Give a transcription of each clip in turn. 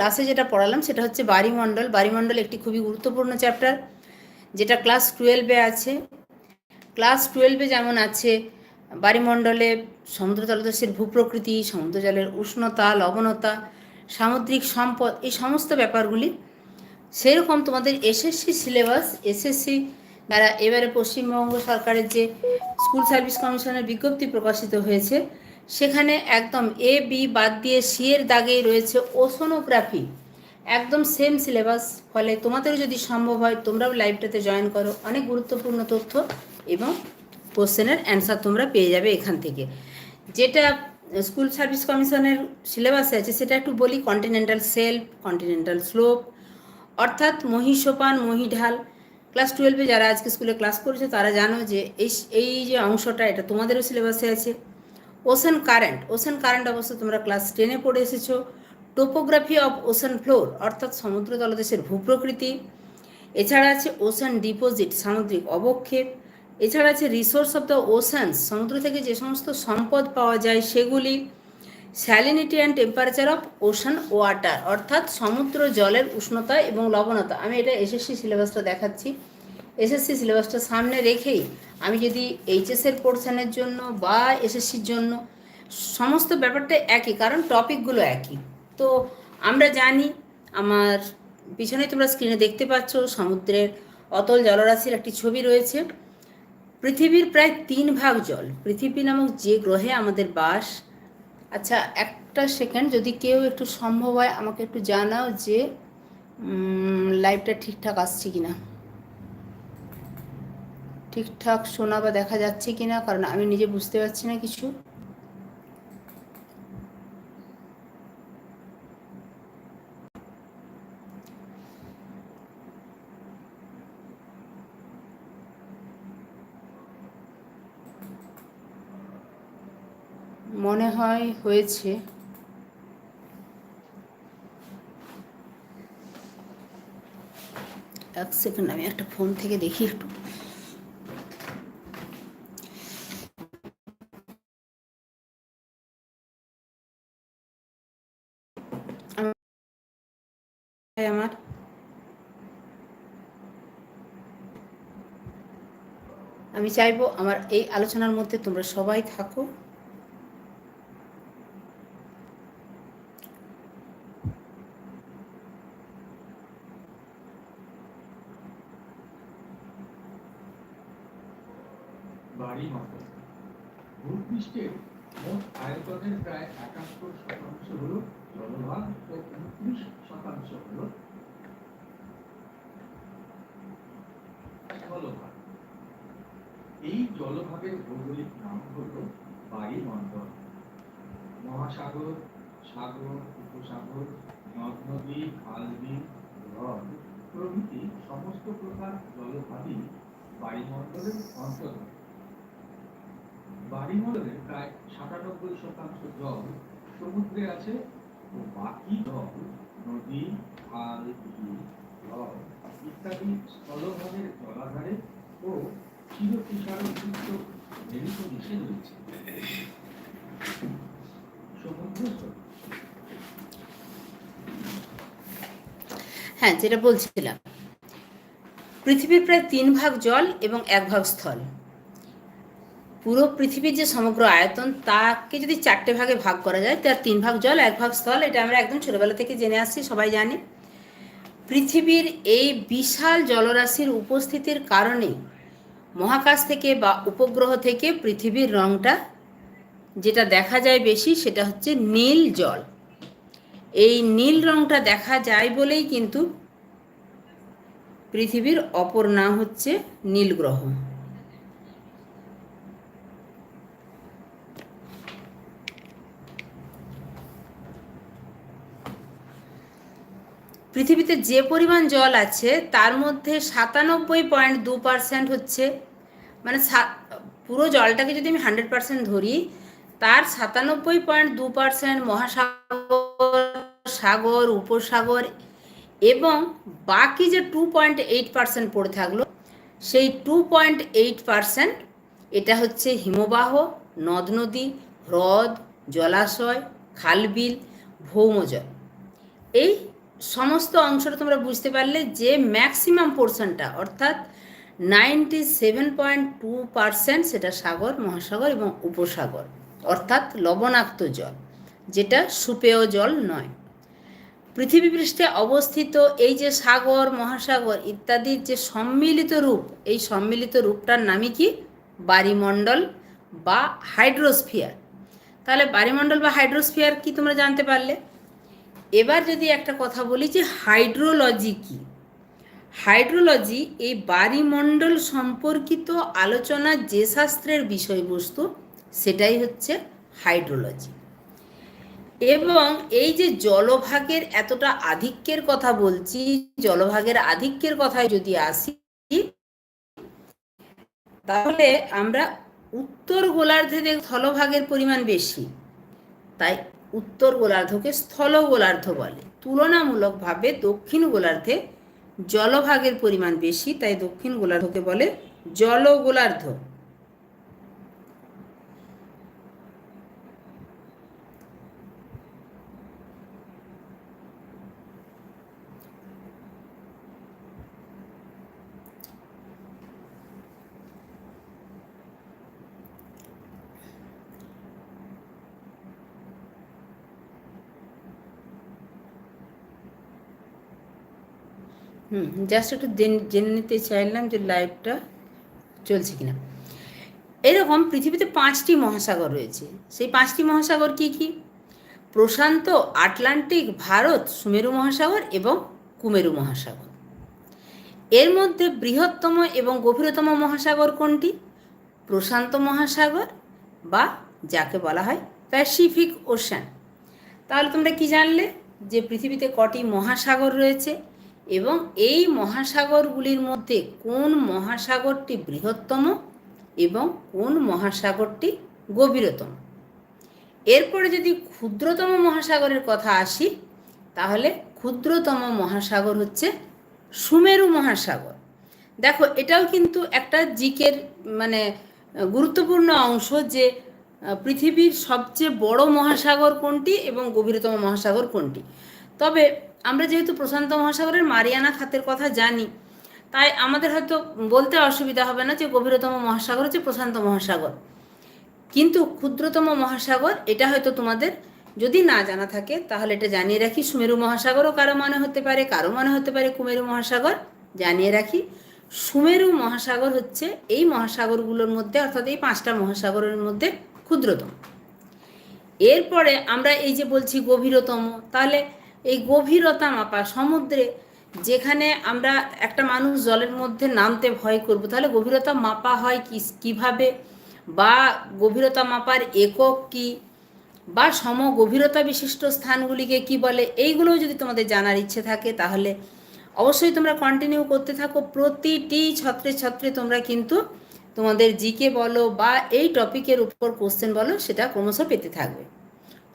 ক্লাসে যেটা পড়ালাম সেটা হচ্ছে বাড়িমণ্ডল বাড়িমণ্ডল একটি খুবই গুরুত্বপূর্ণ চ্যাপ্টার যেটা ক্লাস টুয়েলভে আছে। ক্লাস টুয়েলভে যেমন আছে বাড়িমণ্ডলে সমুদ্র তলদেশের ভূপ্রকৃতি সমুদ্র জলের উষ্ণতা, লবণতা, সামুদ্রিক সম্পদ, এই সমস্ত ব্যাপারগুলি সেরকম তোমাদের এসএসসি সিলেবাস এসএসসি দ্বারা এবারে পশ্চিমবঙ্গ সরকারের যে স্কুল সার্ভিস কমিশনের বিজ্ঞপ্তি প্রকাশিত হয়েছে সেখানে একদম এ বি বাদ দিয়ে সি এর দাগেই রয়েছে ওসোনোগ্রাফি। একদম সেম সিলেবাস ফলে তোমাদেরও যদি সম্ভব হয়, তোমরাও লাইভটাতে জয়েন করো। অনেক গুরুত্বপূর্ণ তথ্য এবং কোশ্চেনের অ্যান্সার তোমরা পেয়ে যাবে এখান থেকে। যেটা স্কুল সার্ভিস কমিশনের সিলেবাসে আছে, সেটা একটু বলি কন্টিনেন্টাল সেলফ কন্টিনেন্টাল স্লোপ অর্থাৎ মহিষোপান, মহিঢাল। ক্লাস টুয়েলভে যারা আজকে স্কুলে ক্লাস করেছে, তারা জানো যে এই এই যে অংশটা, এটা তোমাদেরও সিলেবাসে আছে। Ocean current. ওশান কারেন্ট অবশ্য তোমরা ক্লাস টেনে পড়ে এসেছ। টোপোগ্রাফি অফ ওশান ফ্লোর অর্থাৎ সমুদ্র তলদেশের ভূপ্রকৃতি। এছাড়া আছে ওশান ডিপোজিট, সামুদ্রিক অবক্ষেপ। এছাড়া আছে রিসোর্স অফ দ্য ওশানস, সমুদ্র থেকে যে সমস্ত সম্পদ পাওয়া যায় সেগুলি। Salinity and temperature of ocean water অর্থাৎ সমুদ্র জলের উষ্ণতা এবং লবণতা। আমি এটা এসএসসি সিলেবাসটা দেখাচ্ছি। এসএসসি সিলেবাসটা সামনে রেখেই আমি যদি এইচএসের পোর্শনের জন্য বা এসএসসির জন্য সমস্ত ব্যাপারটা একই, কারণ টপিকগুলো একই। তো আমরা জানি, আমার পিছনে তোমরা স্ক্রিনে দেখতে পাচ্ছ, সমুদ্রের অতল জলরাশির একটি ছবি রয়েছে। পৃথিবীর প্রায় তিন ভাগ জল, পৃথিবী নামক যে গ্রহে আমাদের বাস। আচ্ছা একটা সেকেন্ড যদি কেউ একটু সম্ভব হয়, আমাকে একটু জানাও যে লাইভটা ঠিকঠাক আসছে কিনা। ঠিকঠাক শোনা বা দেখা যাচ্ছে কিনা, কারণ আমি নিজে বুঝতে পারছি না কিছু। মনে হয় হয়েছে। এক সেকেন্ড, আমি একটা ফোন থেকে দেখি একটু। আমি চাইব আমার এই আলোচনার মধ্যে তোমরা সবাই থাকো। আয়তনের প্রায় একাত্তর শতাংশ হল জলভাগ ও উনত্রিশ শতাংশ হল স্থলভাগ এই জলভাগের ভৌগোলিক নাম হল বায়ুমণ্ডল মহাসাগর, সাগর, উপসাগর, নদ নদী, খাল, বিল, হ্রদ প্রভৃতি সমস্ত প্রকার জলভাগই বায়ুমণ্ডলের অন্তর্গত। বাড়িমণ্ডলের প্রায় সাতানব্বই শতাংশ জল সমুদ্রে আছে ও বাকি জল নদী, খাল, বিল, হ্রদ ইত্যাদি স্থলভাগের জলাধারে ও হ্যাঁ যেটা বলছিলাম। পৃথিবীর প্রায় তিন ভাগ জল এবং এক ভাগ স্থল। পুরো পৃথিবীর যে সমগ্র আয়তন, তাকে যদি চারটে ভাগে ভাগ করা যায় তার তিন ভাগ জল, এক ভাগ স্থল, এটা আমরা একদম ছোটবেলা থেকে জেনে আসছি, সবাই জানি। পৃথিবীর এই বিশাল জলরাশির উপস্থিতির কারণে মহাকাশ থেকে বা উপগ্রহ থেকে পৃথিবীর রংটা যেটা দেখা যায় বেশি সেটা হচ্ছে নীল জল। এই নীল রংটা দেখা যায় বলেই কিন্তু পৃথিবীর অপর নাম হচ্ছে নীল গ্রহ পৃথিবীতে যে পরিমাণ জল আছে তার মধ্যে সাতানব্বই পয়েন্ট দু পার্সেন্ট হচ্ছে মানে পুরো জলটাকে যদি আমি হান্ড্রেড পার্সেন্ট ধরি, তার সাতানব্বই পয়েন্ট দু পার্সেন্ট মহাসাগর, সাগর, উপসাগর এবং বাকি যে টু পয়েন্ট এইট পার্সেন্ট পড়ে থাকল, সেই টু পয়েন্ট এইট পার্সেন্ট এটা হচ্ছে হিমবাহ, নদ নদী, হ্রদ, জলাশয়, খালবিল, ভৌমজল। এই সমস্ত অংশটা তোমরা বুঝতে পারলে যে ম্যাক্সিমাম পোর্শনটা অর্থাৎ ninety seven point two percent সেটা সাগর, মহাসাগর এবং উপসাগর, অর্থাৎ লবণাক্ত জল, যেটা সুপেয় জল নয়। পৃথিবী পৃষ্ঠে অবস্থিত এই যে সাগর, মহাসাগর ইত্যাদির যে সম্মিলিত রূপ, এই সম্মিলিত রূপটার নামই কি? বায়ুমণ্ডল বা হাইড্রোস্ফিয়ার। তাহলে বায়ুমণ্ডল বা হাইড্রোস্ফিয়ার কি তোমরা জানতে পারলে? এবার যদি একটা কথা বলি যে হাইড্রোলজি কি? হাইড্রোলজি এই বায়ুমণ্ডল সম্পর্কিত আলোচনা যে শাস্ত্রের বিষয়বস্তু, সেটাই হচ্ছে হাইড্রোলজি। এবং এই যে জলভাগের এতটা আধিক্যের কথা বলছি, জলভাগের আধিক্যের কথায় যদি আসি, তাহলে আমরা উত্তর গোলার্ধে স্থলভাগের পরিমাণ বেশি, তাই উত্তর গোলার্ধকে স্থল গোলার্ধ বলে। তুলনামূলকভাবে দক্ষিণ গোলার্ধে জলভাগের পরিমাণ বেশি তাই দক্ষিণ গোলার্ধকে বলে জল হুম জাস্ট একটু জেনে নিতে চাইলাম যে লাইভটা চলছে কিনা। এরকম পৃথিবীতে পাঁচটি মহাসাগর রয়েছে। সেই পাঁচটি মহাসাগর কি কি? প্রশান্ত, আটলান্টিক, ভারত, সুমেরু মহাসাগর এবং কুমেরু মহাসাগর। এর মধ্যে বৃহত্তম এবং গভীরতম মহাসাগর কোনটি? প্রশান্ত মহাসাগর বা যাকে বলা হয় প্যাসিফিক ওশান। তাহলে তোমরা কি জানলে? যে পৃথিবীতে কটি মহাসাগর রয়েছে? এবং এই মহাসাগরগুলির মধ্যে কোন মহাসাগরটি বৃহত্তম এবং কোন মহাসাগরটি গভীরতম? এরপরে যদি ক্ষুদ্রতম মহাসাগরের কথা আসি, তাহলে ক্ষুদ্রতম মহাসাগর হচ্ছে সুমেরু মহাসাগর। দেখো, এটাও কিন্তু একটা জিকের মানে গুরুত্বপূর্ণ অংশ যে পৃথিবীর সবচেয়ে বড় মহাসাগর কোনটি এবং গভীরতম মহাসাগর কোনটি। তবে আমরা যেহেতু প্রশান্ত মহাসাগরের মারিয়ানা খাতের কথা জানি, তাই আমাদের হয়তো বলতে অসুবিধা হবে না যে গভীরতম মহাসাগর হচ্ছে প্রশান্ত মহাসাগর। কিন্তু ক্ষুদ্রতম মহাসাগর, এটা হয়তো তোমাদের যদি না জানা থাকে, তাহলে এটা জানিয়ে রাখি। সুমেরু মহাসাগরও কারও মনে হতে পারে, কারও মনে হতে পারে কুমেরু মহাসাগর। জানিয়ে রাখি, সুমেরু মহাসাগর হচ্ছে এই মহাসাগরগুলোর মধ্যে, অর্থাৎ এই পাঁচটা মহাসাগরের মধ্যে ক্ষুদ্রতম। এরপরে আমরা এই যে বলছি গভীরতম, তাহলে এই গভীরতা মাপা, সমুদ্রে যেখানে আমরা একটা মানুষ জলের মধ্যে নামতে ভয় করব, তাহলে গভীরতা মাপা হয় কি, কীভাবে? বা গভীরতা মাপার একক কি? বা সম গভীরতা বিশিষ্ট স্থানগুলিকে কি বলে? এইগুলোও যদি তোমাদের জানার ইচ্ছে থাকে, তাহলে অবশ্যই তোমরা কন্টিনিউ করতে থাকো। প্রতিটি ছত্রে ছত্রে তোমরা কিন্তু তোমাদের জিকে বলো বা এই টপিকের উপর কোশ্চেন বলো, সেটা ক্রমশ পেতে থাকবে।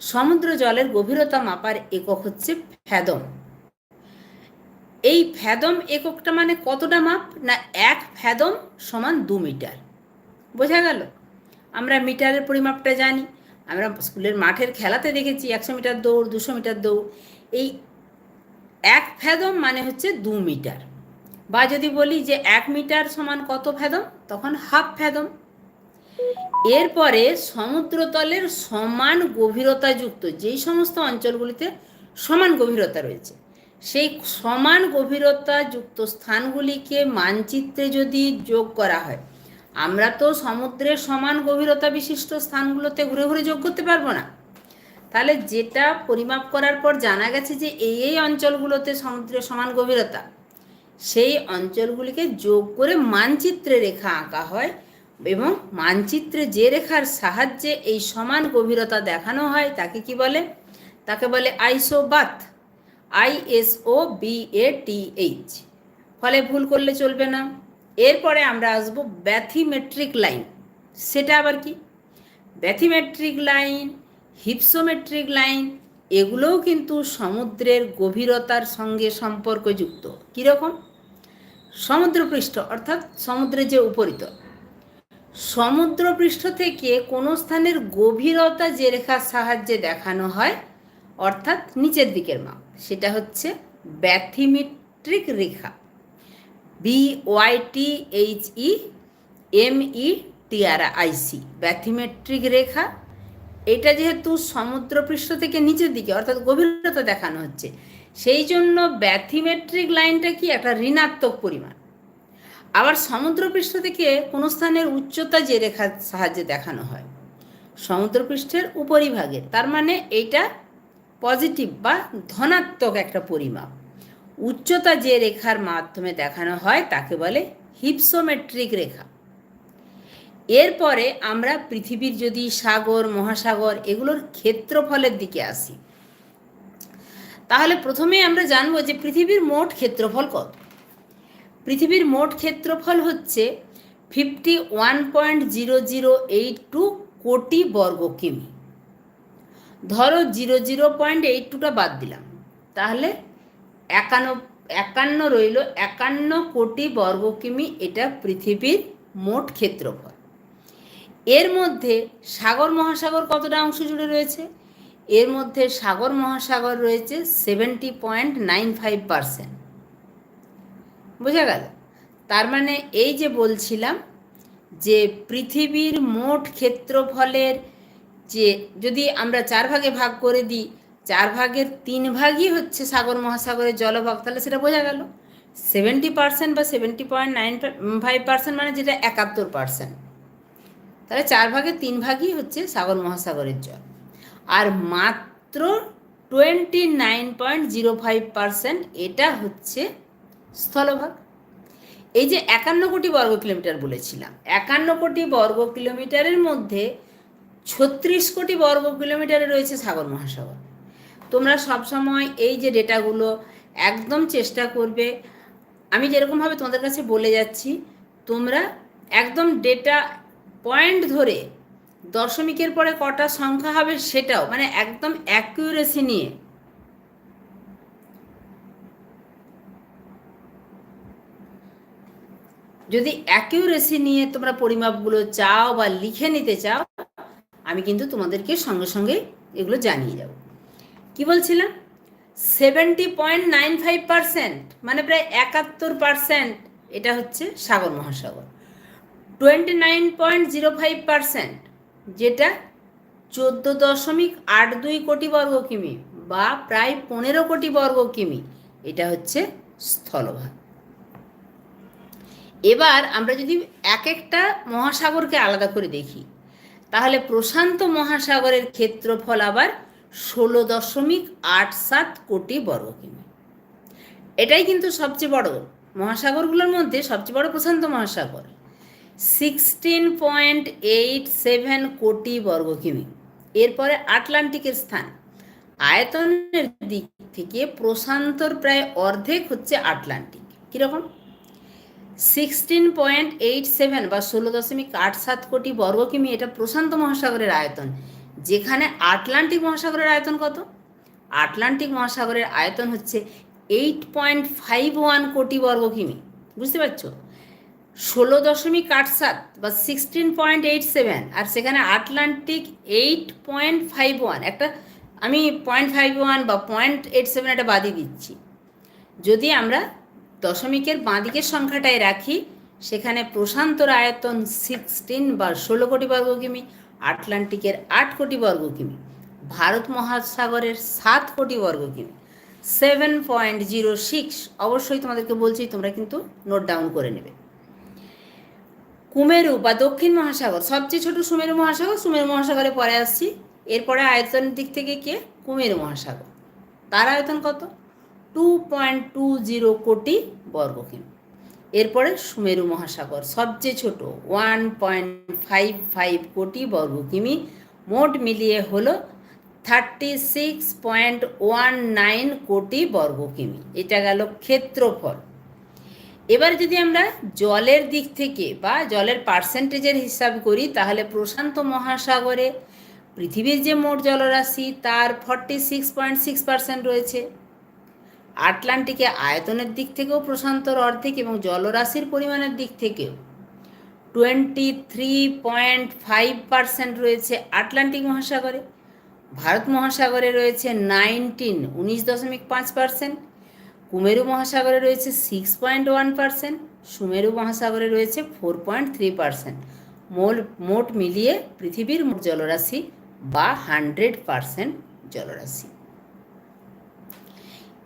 সমুদ্র জলের গভীরতা মাপার একক হচ্ছে ফ্যাদম এই ফ্যাদম এককটা মানে কতটা মাপ? না, এক ফ্যাদম সমান দু মিটার। বোঝা গেল? আমরা মিটারের পরিমাপটা জানি। আমরা স্কুলের মাঠের খেলাতে দেখেছি একশো মিটার দৌড়, দুশো মিটার দৌড়। এই এক ফ্যাদম মানে হচ্ছে দু মিটার। বা যদি বলি যে এক মিটার সমান কত ফ্যাদম তখন হাফ ফ্যাদম এরপরে সমুদ্রতলের সমান গভীরতাযুক্ত, যেই সমস্ত অঞ্চলগুলিতে সমান গভীরতা রয়েছে, সেই সমান গভীরতাযুক্ত স্থানগুলিকে মানচিত্রে যদি যোগ করা হয়, আমরা তো সমুদ্রের সমান গভীরতা বিশিষ্ট স্থানগুলোতে ঘুরে ঘুরে যোগ করতে পারব না। তাহলে যেটা পরিমাপ করার পর জানা গেছে যে এই এই অঞ্চলগুলোতে সমুদ্রের সমান গভীরতা, সেই অঞ্চলগুলিকে যোগ করে মানচিত্রে রেখা আঁকা হয় এবং মানচিত্রে যে রেখার সাহায্যে এই সমান গভীরতা দেখানো হয়, তাকে কি বলে? তাকে বলে isobath ISO B A T H. ফলে ভুল করলে চলবে না। এরপরে আমরা আসব ব্যাথিমেট্রিক লাইন। সেটা আবার কি? ব্যাথিমেট্রিক লাইন, হিপসোমেট্রিক লাইন, এগুলোও কিন্তু সমুদ্রের গভীরতার সঙ্গে সম্পর্কযুক্ত। কীরকম? সমুদ্রপৃষ্ঠ, অর্থাৎ সমুদ্রের যে উপরিতল। সমুদ্রপৃষ্ঠ থেকে কোনো স্থানের গভীরতা যে রেখার সাহায্যে দেখানো হয়, অর্থাৎ নিচের দিকের মাপ, সেটা হচ্ছে bathymetric Rekha B Y T H E M E T R I C bathymetric রেখা। এটা যেহেতু সমুদ্রপৃষ্ঠ থেকে নিচের দিকে, অর্থাৎ গভীরতা দেখানো হচ্ছে, সেই জন্য ব্যাথিমেট্রিক লাইনটা কি একটা ঋণাত্মক পরিমাণ? আবার সমুদ্রপৃষ্ঠ থেকে কোনো স্থানের উচ্চতা যে রেখার সাহায্যে দেখানো হয়। সমুদ্রপৃষ্ঠের উপরিভাগে, তার মানে এইটা পজিটিভ বা ধনাত্মক একটা পরিমাপ। উচ্চতা যে রেখার মাধ্যমে দেখানো হয়, তাকে বলে হিপসোমেট্রিক রেখা। এরপরে আমরা পৃথিবীর যদি সাগর, মহাসাগর এগুলোর ক্ষেত্রফলের দিকে আসি, তাহলে প্রথমে আমরা জানব যে পৃথিবীর মোট ক্ষেত্রফল কত। পৃথিবীর মোট ক্ষেত্রফল হচ্ছে fifty one point zero zero eight two crore বর্গ কিমি। ধরো জিরো জিরো পয়েন্ট এইট টুটা বাদ দিলাম। তাহলে একান্ন একান্ন রইল একান্ন কোটি বর্গ কিমি এটা পৃথিবীর মোট ক্ষেত্রফল। এর মধ্যে সাগর মহাসাগর কতটা অংশ জুড়ে রয়েছে? এর মধ্যে সাগর মহাসাগর রয়েছে seventy point nine five percent বোঝা গেল। তার মানে এই যে বলছিলাম যে পৃথিবীর মোট ক্ষেত্রফলের যে যদি আমরা চার ভাগে ভাগ করে দিই, চার ভাগের তিন ভাগই হচ্ছে সাগর মহাসাগরের জলভাগ, তাহলে সেটা বোঝা গেল। সেভেন্টি পার্সেন্ট বা seventy point nine five percent মানে যেটা একাত্তর পার্সেন্ট তাহলে চার ভাগের তিন ভাগই হচ্ছে সাগর মহাসাগরের জল। আর মাত্র twenty nine point zero five percent এটা হচ্ছে স্থলভাগ। এই যে একান্ন কোটি বর্গ কিলোমিটার বলেছিলাম, একান্ন কোটি বর্গ কিলোমিটারের মধ্যে ছত্রিশ কোটি বর্গ কিলোমিটারে রয়েছে সাগর মহাসাগর। তোমরা সবসময় এই যে ডেটাগুলো একদম চেষ্টা করবে। আমি যেরকমভাবে তোমাদের কাছে বলে যাচ্ছি, তোমরা একদম ডেটা পয়েন্ট ধরে দশমিকের পরে কটা সংখ্যা হবে সেটাও মানে একদম অ্যাকিউরেসি নিয়ে যদি অ্যাকিউরেসি নিয়ে তোমরা পরিমাপগুলো চাও বা লিখে নিতে চাও, আমি কিন্তু তোমাদেরকে সঙ্গে সঙ্গে এগুলো জানিয়ে যাব কি বলছিলাম? Seventy point nine five percent মানে প্রায় একাত্তর পার্সেন্ট এটা হচ্ছে সাগর মহাসাগর। Twenty nine point zero five percent যেটা চোদ্দ দশমিক আট দুই কোটি বর্গ কিমি বা প্রায় পনেরো কোটি বর্গ কিমি, এটা হচ্ছে স্থলভাগ। এবার আমরা যদি এক একটা মহাসাগরকে আলাদা করে দেখি, তাহলে প্রশান্ত মহাসাগরের ক্ষেত্রফল আবার ষোলো দশমিক আট সাত কোটি বর্গ কিমি। এটাই কিন্তু সবচেয়ে বড়, মহাসাগরগুলোর মধ্যে সবচেয়ে বড় প্রশান্ত মহাসাগর, সিক্সটিন পয়েন্ট এইট সেভেন কোটি বর্গ কিমি। এরপরে আটলান্টিকের স্থান, আয়তনের দিক থেকে প্রশান্তর প্রায় অর্ধেক হচ্ছে আটলান্টিক, কীরকম? সিক্সটিন পয়েন্ট এইট সেভেন বা ষোলো দশমিক আট সাত কোটি বর্গ কিমি এটা প্রশান্ত মহাসাগরের আয়তন। যেখানে আটলান্টিক মহাসাগরের আয়তন কত? আটলান্টিক মহাসাগরের আয়তন হচ্ছে এইট পয়েন্ট ফাইভ ওয়ান কোটি বর্গ কিমি। বুঝতে পারছ? ষোলো দশমিক আট সাত বা সিক্সটিন পয়েন্ট এইট সেভেন আর সেখানে Atlantic eight point five one একটা আমি পয়েন্ট ফাইভ ওয়ান বা পয়েন্ট এইট সেভেন একটা বাদই দিচ্ছি। যদি আমরা দশমিকের বাঁদিকের সংখ্যাটাই রাখি, সেখানে প্রশান্তর আয়তন সিক্সটিন বা ষোলো কোটি বর্গ কিমি, আটলান্টিকের আট কোটি বর্গ কিমি, ভারত মহাসাগরের সাত কোটি বর্গ কিমি। সেভেন পয়েন্ট জিরো সিক্স অবশ্যই তোমাদেরকে বলছি, তোমরা কিন্তু নোট ডাউন করে নেবে। কুমেরু বা দক্ষিণ মহাসাগর, সবচেয়ে ছোট সুমেরু মহাসাগর, সুমেরু মহাসাগরে পরে আসছি। এরপরে আয়তনের দিক থেকে কে? কুমেরু মহাসাগর। তার আয়তন কত? টু পয়েন্ট টু জিরো কোটি বর্গ কিমি এরপরে সুমেরু মহাসাগর, সবচেয়ে ছোট ওয়ান পয়েন্ট ফাইভ ফাইভ কোটি বর্গ কিমি। মোট মিলিয়ে হলো thirty six point one nine crore বর্গ কিমি। এটা গেল ক্ষেত্রফল। এবার যদি আমরা জলের দিক থেকে বা জলের পার্সেন্টেজের হিসাব করি, তাহলে প্রশান্ত মহাসাগরে পৃথিবীর যে মোট জলরাশি, তার forty six point six percent রয়েছে। আটলান্টিকে আয়তনের দিক থেকেও প্রশান্তর অর্ধেক এবং জলরাশির পরিমাণের দিক থেকেও। Twenty three point five percent রয়েছে আটলান্টিক মহাসাগরে, ভারত মহাসাগরে রয়েছে নাইনটিন উনিশ দশমিক পাঁচ পার্সেন্ট কুমেরু মহাসাগরে রয়েছে সিক্স পয়েন্ট ওয়ান পার্সেন্ট সুমেরু মহাসাগরে রয়েছে ফোর পয়েন্ট থ্রি পার্সেন্ট মোট মোট মিলিয়ে পৃথিবীর জলরাশি বা হান্ড্রেড পার্সেন্ট জলরাশি।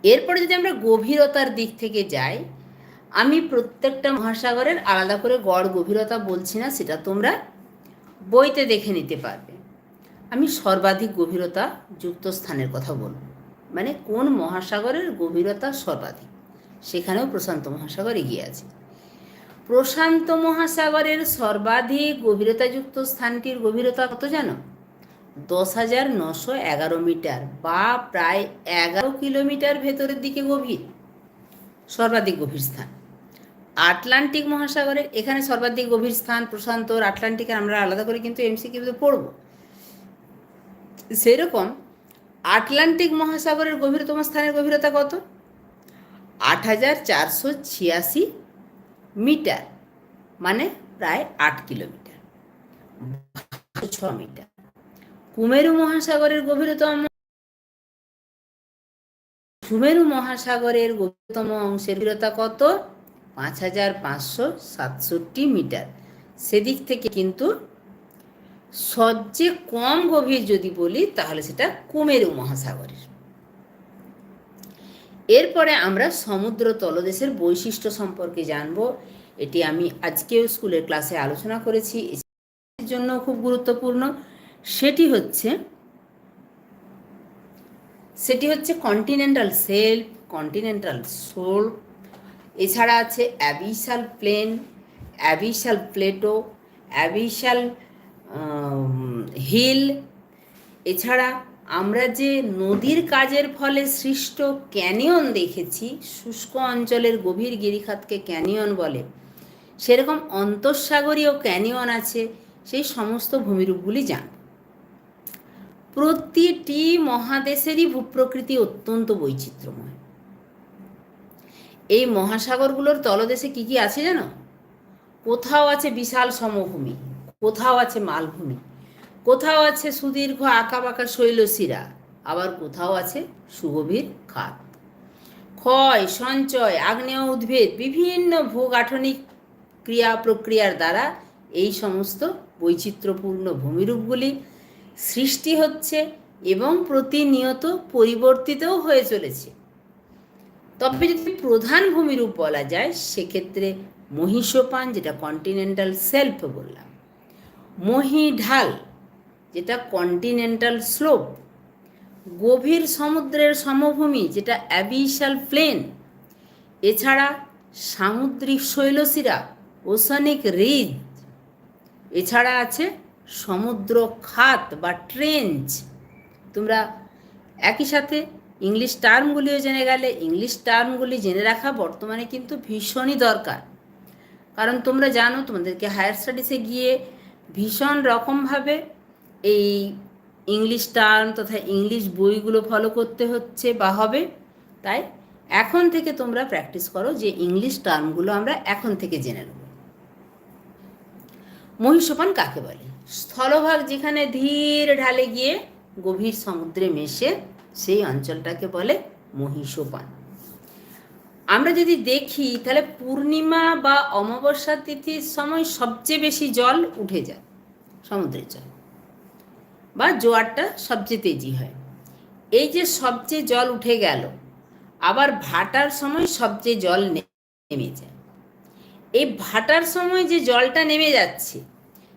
এরপরে যদি আমরা গভীরতার দিক থেকে যাই, আমি প্রত্যেকটা মহাসাগরের আলাদা করে গড় গভীরতা বলছি না, সেটা তোমরা বইতে দেখে নিতে পারবে। আমি সর্বাধিক গভীরতা যুক্ত স্থানের কথা বলব। মানে কোন মহাসাগরের গভীরতা সর্বাধিক? সেখানেও প্রশান্ত মহাসাগর এগিয়ে আছে। প্রশান্ত মহাসাগরের সর্বাধিক গভীরতাযুক্ত স্থানটির গভীরতা কত জানো? দশ হাজার নশো এগারো মিটার বা প্রায় এগারো কিলোমিটার ভেতরের দিকে গভীর, সর্বাধিক গভীর স্থান। আটলান্টিক মহাসাগরের এখানে সর্বাধিক গভীর স্থান প্রশান্ত আর আটলান্টিকের আমরা আলাদা করে কিন্তু এমসিকিউতে পড়ব। সেরকম আটলান্টিক মহাসাগরের গভীরতম স্থানের গভীরতা কত? আট হাজার চারশো ছিয়াশি মিটার মানে প্রায় আট কিলোমিটার ছ মিটার। কুমেরু মহাসাগরের গভীরতম সুমেরু মহাসাগরের গভীরতম অংশের গভীরতা কত? পাঁচ হাজার পাঁচশো সাতষট্টি মিটার। সেদিক থেকে কিন্তু সবচেয়ে কম গভীর যদি বলি, তাহলে সেটা কুমেরু মহাসাগরের। এরপরে আমরা সমুদ্র তলদেশের বৈশিষ্ট্য সম্পর্কে জানব। এটি আমি আজকেও স্কুলের ক্লাসে আলোচনা করেছি। জন্য খুব গুরুত্বপূর্ণ। সেটি হচ্ছে সেটি হচ্ছে কন্টিনেন্টাল সেলফ কন্টিনেন্টাল সোল এছাড়া আছে abyssal plain abyssal plateau abyssal hill এছাড়া আমরা যে নদীর কাজের ফলে সৃষ্ট ক্যানিয়ন দেখেছি, শুষ্ক অঞ্চলের গভীর গিরিখাতকে ক্যানিয়ন বলে। সেরকম অন্তঃসাগরীয় ক্যানিয়ন আছে, সেই সমস্ত ভূমিরূপগুলি জান প্রতিটি মহাদেশেরই ভূপ্রকৃতি অত্যন্ত বৈচিত্র্যময়। এই মহাসাগরগুলোর তলদেশে কি কি আছে জানো? কোথাও আছে বিশাল সমভূমি, কোথাও আছে মালভূমি, কোথাও আছে সুদীর্ঘ আঁকা বাঁকা শৈলশিরা, আবার কোথাও আছে সুগভীর খাত। ক্ষয়, সঞ্চয় আগ্নেয় উদ্ভিদ বিভিন্ন ভূগাঠনিক ক্রিয়া প্রক্রিয়ার দ্বারা এই সমস্ত বৈচিত্র্যপূর্ণ ভূমিরূপগুলি সৃষ্টি হচ্ছে এবং প্রতিনিয়ত পরিবর্তিতও হয়ে চলেছে। তবে যদি প্রধান ভূমিরূপ বলা যায়, সেক্ষেত্রে মহিষোপান, যেটা কন্টিনেন্টাল সেলফ বললাম, মহিঢাল, যেটা কন্টিনেন্টাল স্লোপ গভীর সমুদ্রের সমভূমি, যেটা অ্যাবিশাল প্লেন এছাড়া সামুদ্রিক শৈলশিরা ওসানিক রিজ এছাড়া আছে সমুদ্র খাত বা ট্রেঞ্চ। তোমরা একই সাথে ইংলিশ টার্মগুলিও জেনে গেলে, ইংলিশ টার্মগুলি জেনে রাখা বর্তমানে কিন্তু ভীষণই দরকার। কারণ তোমরা জানো, তোমাদেরকে হায়ার স্টাডিসে গিয়ে ভীষণ রকমভাবে এই ইংলিশ টার্ম তথা ইংলিশ বইগুলো ফলো করতে হচ্ছে বা হবে। তাই এখন থেকে তোমরা প্র্যাকটিস করো যে ইংলিশ টার্মগুলো আমরা এখন থেকে জেনে নেব। মহিষপান কাকে বলে? স্থলভাগ যেখানে ধীর ঢালে গিয়ে গভীর সমুদ্রে মেশে, সেই অঞ্চলটাকে বলে মহিষপান। আমরা যদি দেখি, তাহলে পূর্ণিমা বা অমাবস্যা তিথির সময় সবচেয়ে বেশি জল উঠে যায়, সমুদ্রের জল। বা জোয়ারটা সবচেয়ে তেজি হয়। এই যে সবচেয়ে জল উঠে গেল, আবার ভাটার সময় সবচেয়ে জল নেমে যায়। এই ভাটার সময় যে জলটা নেমে যাচ্ছে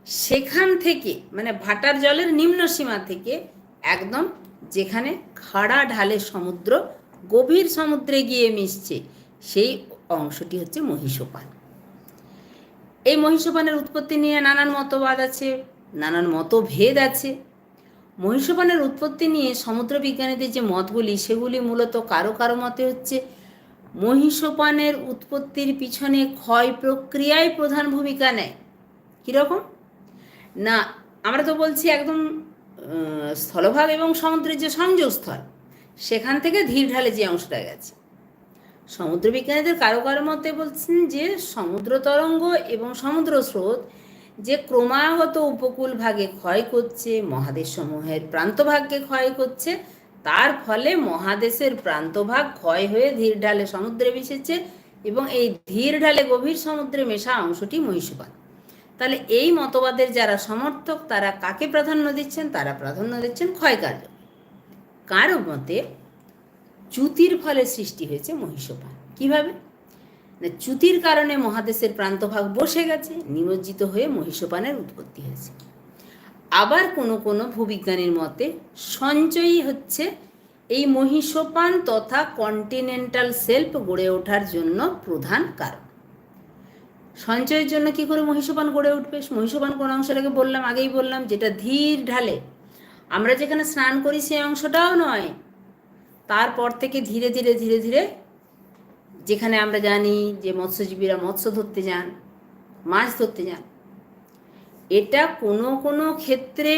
সেখান থেকে মানে ভাটার জলের নিম্ন সীমা থেকে একদম যেখানে খাড়া ঢালে সমুদ্র, গভীর সমুদ্রে গিয়ে মিশছে, সেই অংশটি হচ্ছে মহিষোপান। এই মহিষোপানের উৎপত্তি নিয়ে নানান মতবাদ আছে, নানান মতভেদ আছে। মহিষপানের উৎপত্তি নিয়ে সমুদ্র বিজ্ঞানীদের যে মতগুলি, সেগুলি মূলত কারও কারও মতে হচ্ছে মহিষপানের উৎপত্তির পিছনে ক্ষয় প্রক্রিয়ায় প্রধান ভূমিকা নেয়। কীরকম? না, আমরা তো বলছি একদম স্থলভাগ এবং সমুদ্রের যে সংযোগস্থল, সেখান থেকে ধীর ঢালে যে অংশটা গেছে। সমুদ্র বিজ্ঞানীদের কারও কারও মতে বলছেন যে সমুদ্র তরঙ্গ এবং সমুদ্র স্রোত যে ক্রমাগত উপকূল ভাগে ক্ষয় করছে মহাদেশ সমূহের প্রান্তভাগকে ক্ষয় করছে, তার ফলে মহাদেশের প্রান্তভাগ ক্ষয় হয়ে ধীর ঢালে সমুদ্রে মিশেছে এবং এই ধীর ঢালে গভীর সমুদ্রে মেশা অংশটি মহিষপান তাহলে এই মতবাদের যারা সমর্থক, তারা কাকে প্রাধান্য দিচ্ছেন? তারা প্রাধান্য দিচ্ছেন ক্ষয়কার্য। কারও মতে চ্যুতির ফলে সৃষ্টি হয়েছে মহিষপান কীভাবে? চ্যুতির কারণে মহাদেশের প্রান্তভাগ বসে গেছে, নিমজ্জিত হয়ে মহিষপানের উৎপত্তি হয়েছে। আবার কোনো কোনো ভূবিজ্ঞানীর মতে সঞ্চয়ই হচ্ছে এই মহিষপান তথা কন্টিনেন্টাল সেলফ গড়ে ওঠার জন্য প্রধান কারণ। সঞ্চয়ের জন্য কি করে মহিষপান গড়ে উঠবে? মহিষপান কোন অংশটাকে বললাম, আগেই বললাম, যেটা ধীর ঢালে। আমরা যেখানে স্নান করি সেই অংশটাও নয়। তারপর থেকে ধীরে ধীরে ধীরে ধীরে যেখানে আমরা জানি যে মৎস্যজীবীরা মৎস্য ধরতে যান, মাছ ধরতে যান, এটা কোনো কোনো ক্ষেত্রে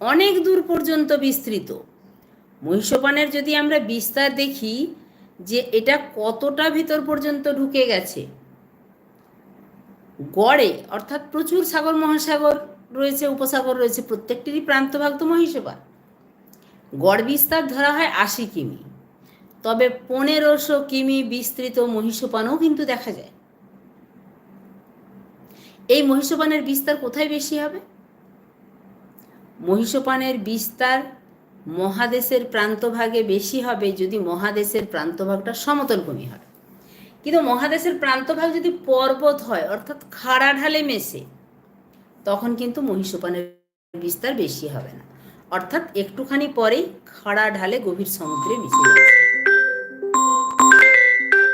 অনেক দূর পর্যন্ত বিস্তৃত। মহিষপানের যদি আমরা বিস্তার দেখি যে এটা কতটা ভিতর পর্যন্ত ঢুকে গেছে গড়ে, অর্থাৎ প্রচুর সাগর, মহাসাগর রয়েছে, উপসাগর রয়েছে, প্রত্যেকটিরই প্রান্তভাগ তো মহিষপান গড় বিস্তার ধরা হয় আশি কিমি। তবে পনেরোশো কিমি বিস্তৃত মহিষপানও কিন্তু দেখা যায়। এই মহিষপানের বিস্তার কোথায় বেশি হবে? মহিষপানের বিস্তার মহাদেশের প্রান্তভাগে বেশি হবে যদি মহাদেশের প্রান্তভাগটা সমতল ভূমি হয় কিন্তু মহাদেশের প্রান্তভাগ যদি পর্বত হয়, অর্থাৎ খাড়া ঢালে মেশে, তখন কিন্তু মহিষোপানের বিস্তার বেশি হবে না। অর্থাৎ একটুখানি পরেই খাড়া ঢালে গভীর সমুদ্রে মিশে যাচ্ছে।